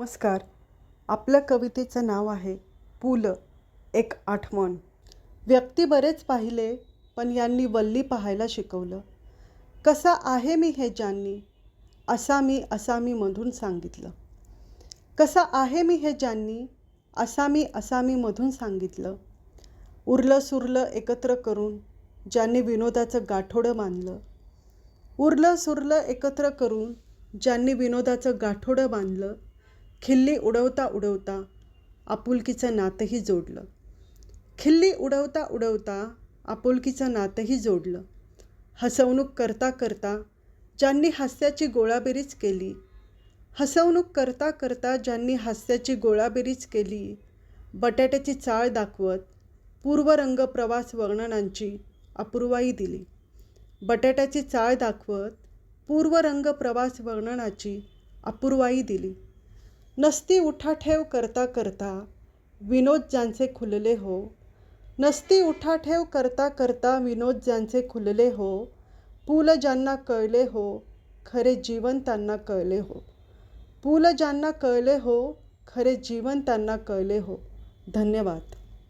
नमस्कार. आपल्या कवितेचं नाव आहे पु ल एक आठवण. व्यक्ती बरेच पाहिले पण यांनी वल्ली पाहायला शिकवलं. कसा आहे मी हे ज्यांनी? असा मी असा मी मधून सांगितलं. कसा आहे मी हे ज्यांनी? असा मी असा मी मधून सांगितलं. उरलं सुरलं एकत्र करून ज्यांनी विनोदाचं गाठोडं बांधलं. उरलं सुरलं एकत्र करून ज्यांनी विनोदाचं गाठोडं बांधलं खिल्ली उडवता उडवता आपुलकीचं नातंही जोडलं. खिल्ली उडवता उडवता आपुलकीचं नातंही जोडलं. हसवणूक करता करता ज्यांनी हास्याची गोळाबेरीज केली हसवणूक करता करता ज्यांनी हास्याची गोळाबेरीज केली बटाट्याची चाळ दाखवत पूर्वरंग प्रवास वर्णनांची अपूर्वाई दिली. बटाट्याची चाळ दाखवत पूर्वरंग प्रवास वर्णनाची अपूर्वाई दिली. नसती उठाठेव करता करता विनोद ज्यांचे खुलले हो. नसती उठाठेव करता करता विनोद ज्यांचे खुलले हो. पुल ज्यांना कळले हो खरे जीवन त्यांना कळले हो. पुल ज्यांना कळले हो खरे जीवन त्यांना कळले हो. धन्यवाद.